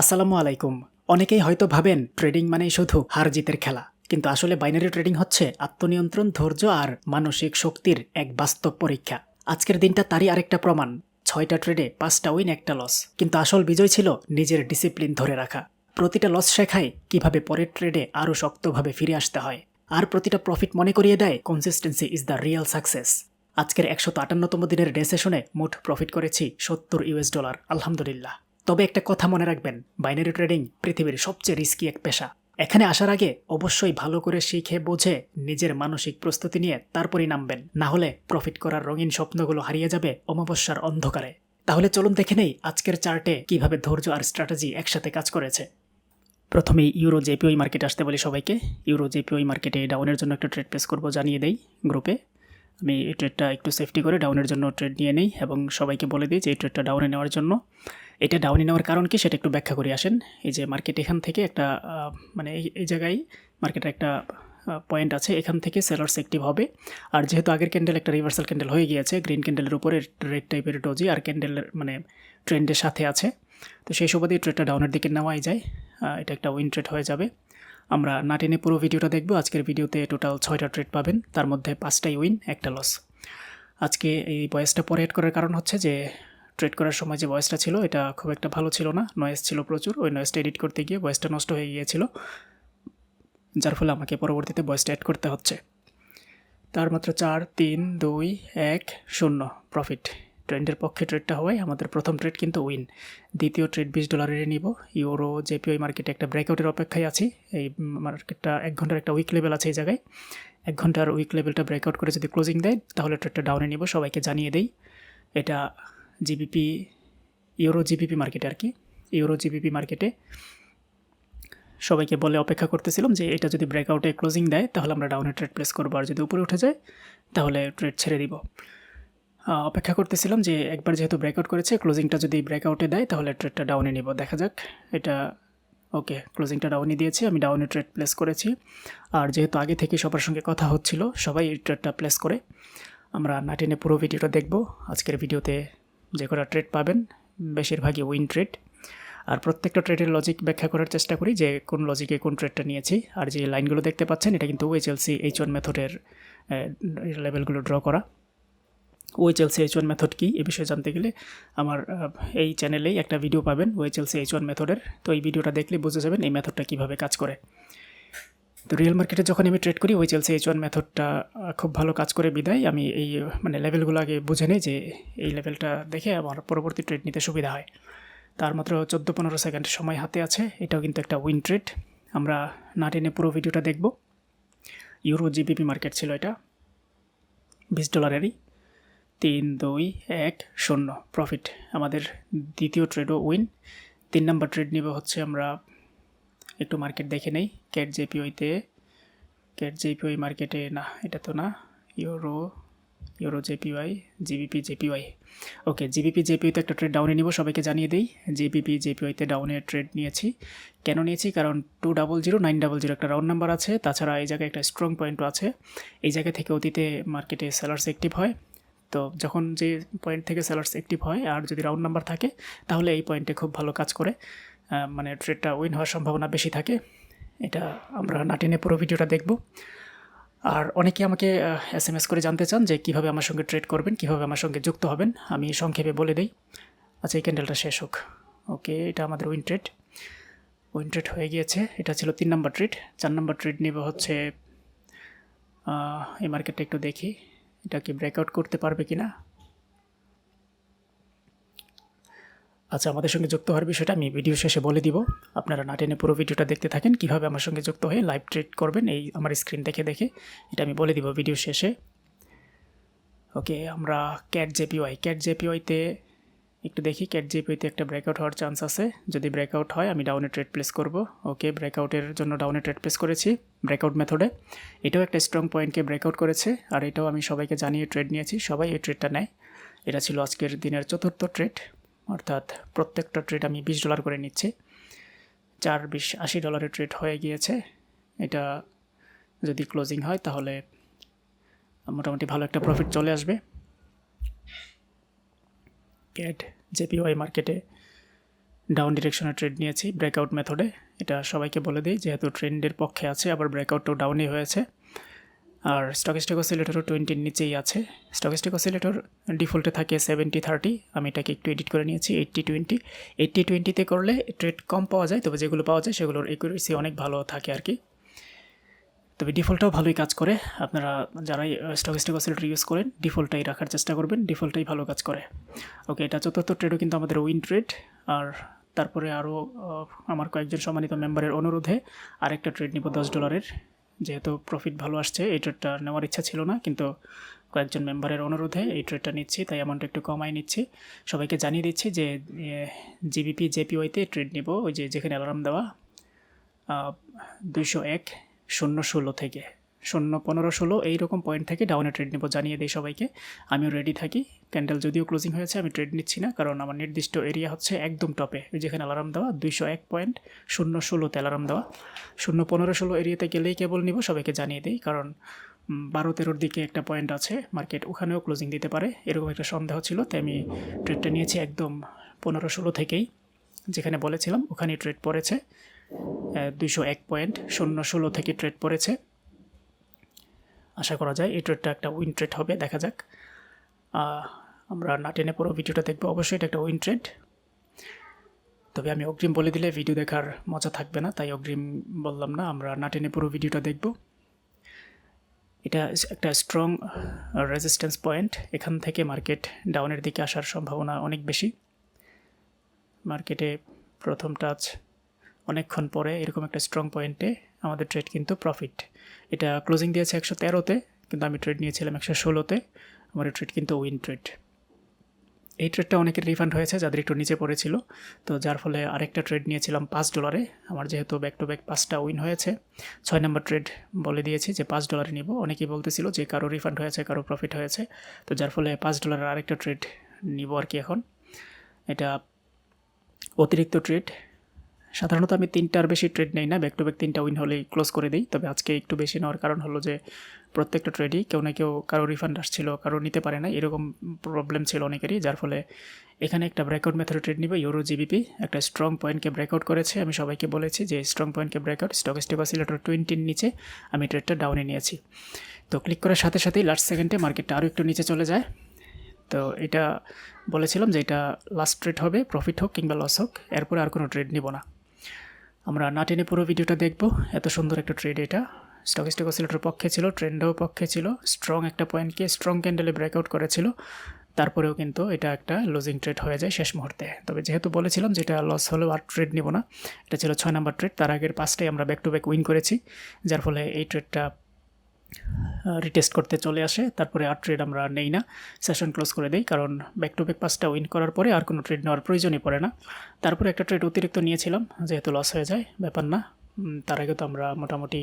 আসসালামু আলাইকুম। অনেকেই হয়তো ভাবেন ট্রেডিং মানেই শুধু হার জিতের খেলা। কিন্তু আসলে বাইনারি ট্রেডিং হচ্ছে আত্মনিয়ন্ত্রণ, ধৈর্য আর মানসিক শক্তির এক বাস্তব পরীক্ষা। আজকের দিনটা তারই আরেকটা প্রমাণ। ছয়টা ট্রেডে পাঁচটা উইন, একটা লস। কিন্তু আসল বিজয় ছিল নিজের ডিসিপ্লিন ধরে রাখা। প্রতিটা লস শেখায় কীভাবে পরের ট্রেডে আরও শক্তভাবে ফিরে আসতে হয়। আর প্রতিটা প্রফিট মনে করিয়ে দেয় consistency is the real success আজকের একশত আটান্নতম দিনের ডে সেশনে মোট প্রফিট করেছি সত্তর ইউএস ডলার। আলহামদুলিল্লাহ। তবে একটা কথা মনে রাখবেন, বাইনারি ট্রেডিং পৃথিবীর সবচেয়ে রিস্কি এক পেশা। এখানে আসার আগে অবশ্যই ভালো করে শিখে বোঝে নিজের মানসিক প্রস্তুতি নিয়ে তারপরই নামবেন। না হলে প্রফিট করার রঙিন স্বপ্নগুলো হারিয়ে যাবে অমাবস্যার অন্ধকারে। তাহলে চলুন দেখে নেই আজকের চার্টে কীভাবে ধৈর্য আর স্ট্র্যাটেজি একসাথে কাজ করেছে। প্রথমেই ইউরো জেপিওই মার্কেট আসতে বলি সবাইকে। ইউরো জেপিওই মার্কেটে ডাউনের জন্য একটা ট্রেড প্লেস করব জানিয়ে দেই গ্রুপে। আমি এই ট্রেডটা একটু সেফটি করে ডাউনের জন্য ট্রেড নিয়ে নিই এবং সবাইকে বলে দিই যে এই ট্রেডটা ডাউনে নেওয়ার জন্য। এটা ডাউনে নেওয়ার কারণ কি সেটা একটু ব্যাখ্যা করে আসেন। এই যে মার্কেট এখান থেকে একটা মানে এই জায়গায় মার্কেটের একটা পয়েন্ট আছে, এখান থেকে সেলার্স অ্যাক্টিভ হবে। আর যেহেতু আগের ক্যান্ডেল একটা রিভার্সাল ক্যান্ডেল হয়ে গিয়েছে গ্রিন ক্যান্ডেলের উপরে রেড টাইপের ডোজি আর ক্যান্ডেলের মানে ট্রেন্ডের সাথে আছে। তো সেই সুবাদে ট্রেডটা ডাউনের দিকে নেওয়াই যায়। এটা একটা উইন ট্রেড হয়ে যাবে। আমরা না টেনে পুরো ভিডিওটা দেখব। আজকের ভিডিওতে টোটাল ছয়টা ট্রেড পাবেন। তার মধ্যে পাঁচটাই উইন একটা লস আজকে এই ভয়েসটা পরে অ্যাড করার কারণ হচ্ছে যে ট্রেড করার সময় যে ভয়েসটা ছিল, এটা খুব একটা ভালো ছিল না। নয়েজ ছিল প্রচুর। ওই নয়েসটা এডিট করতে গিয়ে ভয়েসটা নষ্ট হয়ে গিয়েছিল। যার ফলে আমাকে পরবর্তীতে ভয়েসটা অ্যাড করতে হচ্ছে। তার মাত্র চার, তিন, দুই, এক, শূন্য প্রফিট ট্রেন্ডের পক্ষে ট্রেডটা হওয়ায় আমাদের প্রথম ট্রেড কিন্তু উইন। দ্বিতীয় ট্রেড বিশ ডলারের নিব। ইউরো জেপিওই মার্কেটে একটা ব্রেকআউটের অপেক্ষায় আছি। এই মার্কেটটা এক ঘণ্টার একটা উইক লেভেল আছে এই জায়গায়। এক ঘণ্টার উইক লেভেলটা ব্রেকআউট করে যদি ক্লোজিং দেয়, তাহলে ট্রেডটা ডাউনে নিব। সবাইকে জানিয়ে দেই, এটা জিবিপি, ইউরো জিবিপি মার্কেটে আর কি। ইউরো জিবিপি মার্কেটে সবাইকে বলে অপেক্ষা করতেছিলাম যে এটা যদি ব্রেকআউটে ক্লোজিং দেয়, তাহলে আমরা ডাউনে ট্রেড প্লেস করব। আর যদি উপরে উঠে যায়, তাহলে ট্রেড ছেড়ে দিব। অপেক্ষা করতেছিলাম যে একবার যেহেতু ব্রেকআউট করেছে ক্লোজিংটা যদি ব্রেকআউটে দেয়, তাহলে ট্রেডটা ডাউনে নিব। দেখা যাক, এটা ওকে ক্লোজিংটা ডাউনে দিয়েছি, আমি ডাউনে ট্রেড প্লেস করেছি। আর যেহেতু আগে থেকে সবার সঙ্গে কথা হচ্ছিল, সবাই এই ট্রেডটা প্লেস করে। আমরা নাটিনে পুরো ভিডিওটা দেখব। আজকের ভিডিওতে যে কটা ট্রেড পাবেন, বেশিরভাগই উইন ট্রেড আর প্রত্যেকটা ট্রেডের লজিক ব্যাখ্যা করার চেষ্টা করি যে কোন লজিকে কোন ট্রেডটা নিয়েছি। আর যে লাইনগুলো দেখতে পাচ্ছেন, এটা কিন্তু ওয়েচএলসি এইচ ওয়ান মেথডের লেভেলগুলো ড্র করা। ওয়েচএলসি এইচ ওয়ান মেথড কী? এ বিষয়ে জানতে গেলে আমার এই চ্যানেলেই একটা ভিডিও পাবেন ওয়েচএলসি এইচ ওয়ান মেথডের তো এই ভিডিওটা দেখলে বুঝে যাবেন এই মেথডটা কীভাবে কাজ করে। তো রিয়েল মার্কেটে যখন আমি ট্রেড করি ওই চেলসি এইচ ওয়ান মেথডটা খুব ভালো কাজ করে বিদায়। আমি এই মানে লেভেলগুলো আগে বুঝে নিই যে এই লেভেলটা দেখে আমার পরবর্তী ট্রেড নিতে সুবিধা হয়। তার মাত্র চোদ্দ পনেরো সেকেন্ড সময় হাতে আছে। এটাও কিন্তু একটা উইন ট্রেড আমরা না টেনে পুরো ভিডিওটা দেখব। ইউরো জিবিপি মার্কেট ছিল এটা। বিশ ডলারেরই তিন দুই এক শূন্য। প্রফিট আমাদের দ্বিতীয় ট্রেডও উইন তিন নম্বর ট্রেড নিব হচ্ছে আমরা একটু মার্কেট দেখে নেই। ক্যাট জেপিওইতে ক্যাট জেপিওই মার্কেটে না, এটা তো না। Euro euro JPY GBP JPY okay GBP জেপিওইতে একটা ট্রেড ডাউনে নিব, সবাইকে জানিয়ে দিই। জিবিপি জেপিওইতে ডাউনে ট্রেড নিয়েছি। কেন নিয়েছি? কারণ two double zero nine double zero একটা রাউন্ড নাম্বার আছে। তাছাড়া এই জায়গায় একটা স্ট্রং পয়েন্টও আছে। এই জায়গা থেকে অতীতে মার্কেটে সেলার্স অ্যাক্টিভ হয়। তো যখন যে পয়েন্ট থেকে সেলার্স অ্যাক্টিভ হয় আর যদি রাউন্ড নাম্বার থাকে, তাহলে এই পয়েন্টে খুব ভালো কাজ করে। মানে ট্রেডটা উইন হওয়ার সম্ভাবনা বেশি থাকে। এটা আমরা নাটিনে পুরো ভিডিওটা দেখব। আর অনেকে আমাকে এস এম এস করে জানতে চান যে কীভাবে আমার সঙ্গে ট্রেড করবেন, কীভাবে আমার সঙ্গে যুক্ত হবেন, আমি সংক্ষেপে বলে দিই। আচ্ছা এই ক্যান্ডেলটা শেষ হোক। ওকে, এটা আমাদের উইন ট্রেড উইন ট্রেড হয়ে গিয়েছে। এটা ছিল তিন নম্বর ট্রেড চার নম্বর ট্রেড নেব হচ্ছে এই মার্কেটটা একটু দেখি। এটা কি ব্রেকআউট করতে পারবে কি না আচ্ছা আমাদের সঙ্গে যুক্ত হওয়ার বিষয়টা আমি ভিডিও শেষে বলে দিব। আপনারা না টেনে পুরো ভিডিওটা দেখতে থাকেন। কীভাবে আমার সঙ্গে যুক্ত হয়ে লাইভ ট্রেড করবেন, এই আমার স্ক্রিন দেখে দেখে, এটা আমি বলে দিব ভিডিও শেষে। ওকে, আমরা ক্যাট জেপিওয়াই, ক্যাট জেপিওয়াইতে একটু দেখি ক্যাট জেপিওয়াইতে একটা ব্রেকআউট হওয়ার চান্স আছে। যদি ব্রেকআউট হয়, আমি ডাউনে ট্রেড প্লেস করব। ওকে ব্রেকআউটের জন্য ডাউনে ট্রেড প্লেস করেছি ব্রেকআউট মেথডে এটাও একটা স্ট্রং পয়েন্টকে ব্রেকআউট করেছে, আর এটাও আমি সবাইকে জানিয়ে ট্রেড নিয়েছি, সবাই এই ট্রেডটা নেয়। এটা ছিল আজকের দিনের চতুর্থ ট্রেড অর্থাৎ প্রত্যেকটা ট্রেড আমি বিশ ডলার করে নিচ্ছি। চার বিশ আশি ডলারের ট্রেড হয়ে গিয়েছে। এটা যদি ক্লোজিং হয়, তাহলে মোটামুটি ভালো একটা প্রফিট চলে আসবে। ক্যাট জেপিওয়াই মার্কেটে ডাউন ডিরেকশনে ট্রেড নিয়েছি। ব্রেকআউট মেথডে এটা সবাইকে বলে দিই, যেহেতু ট্রেন্ডের পক্ষে আছে, আবার ব্রেকআউটটাও ডাউনই হয়েছে। আর স্টকিস্টিক অসিলেটরও টোয়েন্টির নিচেই আছে। স্টকিস্টিক অসিলেটর ডিফল্টে থাকে সেভেন্টি থার্টি আমি এটাকে একটু এডিট করে নিয়েছি এইট্টি টোয়েন্টি এইট্টি টোয়েন্টিতে করলে ট্রেড কম পাওয়া যায়, তবে যেগুলো পাওয়া যায় সেগুলোর একুরেসি অনেক ভালো থাকে আর কি। তবে ডিফল্টটাও ভালোই কাজ করে। আপনারা যারাই স্টকিস্টিক অসিলেটর ইউজ করেন, ডিফল্টটাই রাখার চেষ্টা করবেন, ডিফল্টটাই ভালো কাজ করে। ওকে এটা চতুর্থ ট্রেডও কিন্তু আমাদের উইন ট্রেড আর তারপরে আরও আমার কয়েকজন সম্মানিত মেম্বারের অনুরোধে আরেকটা ট্রেড নিব দশ ডলারের যেহেতু প্রফিট ভালো আসছে, এই ট্রেডটা নেওয়ার ইচ্ছা ছিল না, কিন্তু কয়েকজন মেম্বারের অনুরোধে এই ট্রেডটা নিচ্ছি, তাই অ্যামাউন্ট একটু কমাই নিচ্ছি। সবাইকে জানিয়ে দিচ্ছি যে জিবিপি জেপিওয়াইতে ট্রেড নিব, ওই যে যেখানে অ্যালার্ম দেওয়া দুইশো এক। শূন্য ষোলো থেকে। শূন্য পনেরো ষোলো এইরকম পয়েন্ট থেকে ডাউনে ট্রেড নেব জানিয়ে দিই সবাইকে। আমিও রেডি থাকি। ক্যান্ডেল যদিও ক্লোজিং হয়েছে, আমি ট্রেড নিচ্ছি না, কারণ আমার নির্দিষ্ট এরিয়া হচ্ছে একদম টপে যেখানে অ্যালার্ম দেওয়া, দুইশো এক পয়েন্ট শূন্য ষোলোতে অ্যালার্ম দেওয়া। শূন্য পনেরো ষোলো এরিয়াতে গেলেই কেবল নিব, সবাইকে জানিয়ে দিই, কারণ বারো তেরোর দিকে একটা পয়েন্ট আছে মার্কেট ওখানেও ক্লোজিং দিতে পারে। এরকম একটা সন্দেহ ছিল, তাই আমি ট্রেডটা নিয়েছি একদম পনেরো ষোলো থেকেই। যেখানে বলেছিলাম, ওখানেই ট্রেড পড়েছে। দুইশো এক পয়েন্ট শূন্য ষোলো থেকে ট্রেড পড়েছে। আশা করা যায় এই ট্রেডটা একটা উইন ট্রেড হবে, দেখা যাক। আমরা না টেনে পুরো ভিডিওটা দেখব, অবশ্যই এটা একটা উইন ট্রেড। তবে আমি অগ্রিম বলে দিলে ভিডিও দেখার মজা থাকবে না, তাই অগ্রিম বললাম না, আমরা না টেনে পুরো ভিডিওটা দেখব। এটা একটা স্ট্রং রেজিস্ট্যান্স পয়েন্ট এখান থেকে মার্কেট ডাউনের দিকে আসার সম্ভাবনা অনেক বেশি। মার্কেটে প্রথম টাচ অনেকক্ষণ পরে এরকম একটা স্ট্রং পয়েন্টে আমাদের ট্রেড কিন্তু প্রফিট এটা ক্লোজিং দিয়েছে একশো তেরোতে, কিন্তু আমি ট্রেড নিয়েছিলাম একশো ষোলোতে। আমার এই ট্রেড কিন্তু উইন ট্রেড এই ট্রেডটা অনেকের রিফান্ড হয়েছে, যাদের একটু নিচে পড়েছিল। তো যার ফলে আরেকটা ট্রেড নিয়েছিলাম পাঁচ ডলারে আমার যেহেতু ব্যাক টু ব্যাক পাঁচটা উইন হয়েছে, ছয় নম্বর ট্রেড বলে দিয়েছি যে পাঁচ ডলারে নিব। অনেকেই বলতেছিল যে কারও রিফান্ড হয়েছে, কারও প্রফিট হয়েছে। তো যার ফলে পাঁচ ডলারের আরেকটা ট্রেড নিব আর কি এখন। এটা অতিরিক্ত ট্রেড সাধারণত আমি তিনটার বেশি ট্রেড নেই না ব্যাক টু ব্যাক তিনটা উইন হলেই ক্লোজ করে দিই। তবে আজকে একটু বেশি নেওয়ার কারণ হলো যে, প্রত্যেকটা ট্রেডই কেউ না কেউ কারও রিফান্ড আসছিল, কারও নিতে পারে না এরকম প্রবলেম ছিল অনেকেরই, যার ফলে এখানে একটা ব্রেকআউট মেথডে ট্রেড নিবে ইউরো জিবিপি একটা স্ট্রং পয়েন্টকে ব্রেকআউট করেছে। আমি সবাইকে বলেছি যে স্ট্রং পয়েন্টকে ব্রেকআউট স্টক স্টেক অসিলেটর টোয়েন্টির নিচে আমি ট্রেডটা ডাউনে নিয়েছি। তো ক্লিক করার সাথে সাথেই লাস্ট সেকেন্ডে মার্কেটটা আরও একটু নিচে চলে যায়। তো এটা বলেছিলাম যে, এটা লাস্ট ট্রেড হবে প্রফিট হোক কিংবা লস হোক, এরপরে আর কোনো ট্রেড নিব না। আমরা না টেনে পুরো ভিডিওটা দেখব। এত সুন্দর একটা ট্রেড এটা। স্টক স্টক অসিলেটর পক্ষে ছিল ট্রেন্ডও পক্ষে ছিল। স্ট্রং একটা পয়েন্টকে স্ট্রং ক্যান্ডেলে ব্রেকআউট করেছিল। তারপরেও কিন্তু এটা একটা লুজিং ট্রেড হয়ে যায় শেষ মুহূর্তে। তবে যেহেতু বলেছিলাম যে এটা লস হলেও আর ট্রেড নিব না, এটা ছিল ছয় নাম্বার ট্রেড তার আগের পাঁচটাই আমরা ব্যাক টু ব্যাক উইন করেছি, যার ফলে এই ট্রেডটা রিটেস্ট করতে চলে আসে, তারপরে আর ট্রেড আমরা নেই না সেশন ক্লোজ করে দিই, কারণ ব্যাক টু ব্যাক পাঁচটা উইন করার পরে আর কোনো ট্রেড নেওয়ার প্রয়োজনই পড়ে না। তারপরে একটা ট্রেড অতিরিক্ত নিয়েছিলাম, যেহেতু লস হয়ে যায়, ব্যাপার না। তার আগে তো আমরা মোটামুটি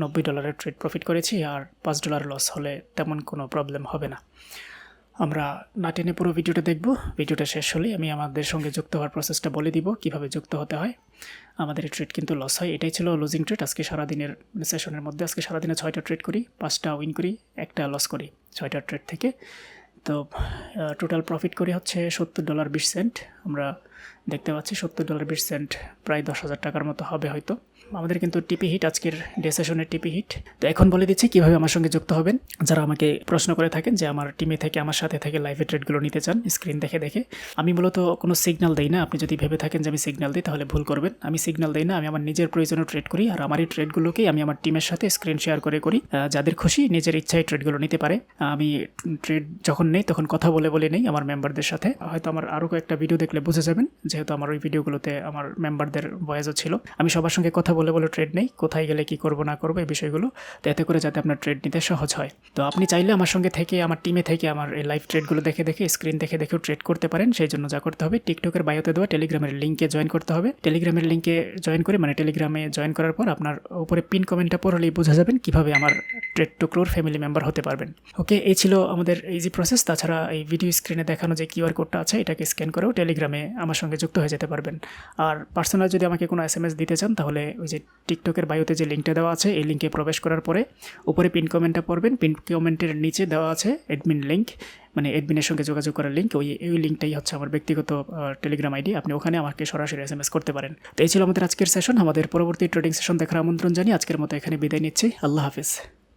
নব্বই ডলারের ট্রেড প্রফিট করেছি, আর পাঁচ ডলার লস হলে তেমন কোনো প্রবলেম হবে না। আমরা না টেনে পুরো ভিডিওটা দেখব। ভিডিওটা শেষ হলে আমি আমাদের সঙ্গে যুক্ত হওয়ার প্রসেসটা বলে দিব, কীভাবে যুক্ত হতে হয়। আমাদের ট্রেড কিন্তু লস হয়। এটাই ছিল লুজিং ট্রেড আজকে সারাদিনের সেশনের মধ্যে আজকে সারাদিনে ছয়টা ট্রেড করি, পাঁচটা উইন করি, একটা লস করি, ছয়টা ট্রেড থেকে। তো টোটাল প্রফিট করি হচ্ছে সত্তর ডলার বিশ সেন্ট আমরা দেখতে পাচ্ছি সত্তর ডলার বিশ সেন্ট প্রায় দশ হাজার টাকার মতো হবে হয়তো। আমাদের কিন্তু টিপি হিট, আজকের ডে সেশনের টিপি হিট। তো এখন বলে দিচ্ছি কীভাবে আমার সঙ্গে যুক্ত হবেন। যারা আমাকে প্রশ্ন করে থাকেন যে আমার টিমে থেকে, আমার সাথে থেকে লাইভে ট্রেডগুলো নিতে চান, স্ক্রিন দেখে দেখে। আমি মূলত কোনো সিগন্যাল দিই না। আপনি যদি ভেবে থাকেন যে আমি সিগন্যাল দিই, তাহলে ভুল করবেন। আমি সিগন্যাল দিই না। আমি আমার নিজের প্রয়োজনে ট্রেড করি আর আমার এই ট্রেডগুলোকেই আমি আমার টিমের সাথে স্ক্রিন শেয়ার করে করি। যাদের খুশি নিজের ইচ্ছায় ট্রেডগুলো নিতে পারে। আমি ট্রেড যখন নেই, তখন কথা বলে বলে নেই আমার মেম্বারদের সাথে। হয়তো আমার আরও কয়েকটা ভিডিও দেখলে বুঝে যাবেন, যেহেতু আমার ওই ভিডিওগুলোতে আমার মেম্বারদের ভয়েসও ছিল। আমি সবার সঙ্গে কথা বলে বলে ট্রেড নেই, কোথায় গেলে কি করব, না করব এই বিষয়গুলো, তো এতে করে যাতে আপনার ট্রেড নিতে সহজ হয়। তো আপনি চাইলে আমার সঙ্গে থেকে, আমার টিমে থেকে, আমার এই লাইভ ট্রেডগুলো দেখে দেখে স্ক্রিন দেখে দেখেও ট্রেড করতে পারেন, সেই জন্য যা করতে হবে টিকটকের বায়োতে দেওয়া টেলিগ্রামের লিঙ্কে জয়েন করতে হবে। টেলিগ্রামের লিঙ্কে জয়েন করে মানে টেলিগ্রামে জয়েন করার পর আপনার উপরে পিন কমেন্টটা পড়লেই বোঝা যাবেন কীভাবে আমার trade to close family member হতে পারবেন। ওকে এই ছিল আমাদের ইজি প্রসেস তাছাড়া এই ভিডিও স্ক্রিনে দেখানো যে কিউআর কোডটা আছে, এটাকে স্ক্যান করেও টেলিগ্রামে আমার সঙ্গে যুক্ত হয়ে যেতে পারবেন। আর পার্সোনাল যদি আমাকে কোনো এস এম এস দিতে চান, তাহলে ওই যে টিকটকের বায়োতে যে লিঙ্কটা দেওয়া আছে, এই লিঙ্কে প্রবেশ করার পরে উপরে পিন কমেন্টটা পড়বেন। পিন কমেন্টের নিচে দেওয়া আছে অ্যাডমিন লিঙ্ক মানে অ্যাডমিনের সঙ্গে যোগাযোগ করার লিঙ্ক ওই ওই লিঙ্কটাই হচ্ছে আমার ব্যক্তিগত টেলিগ্রাম আইডি আপনি ওখানে আমাকে সরাসরি এস এস করতে পারেন। তো এই ছিল আমাদের আজকের সেশন আমাদের পরবর্তী ট্রেডিং সেশন দেখার আমন্ত্রণ জানিয়ে আজকের মতো এখানে বিদায় নিচ্ছি। আল্লাহ হাফিজ।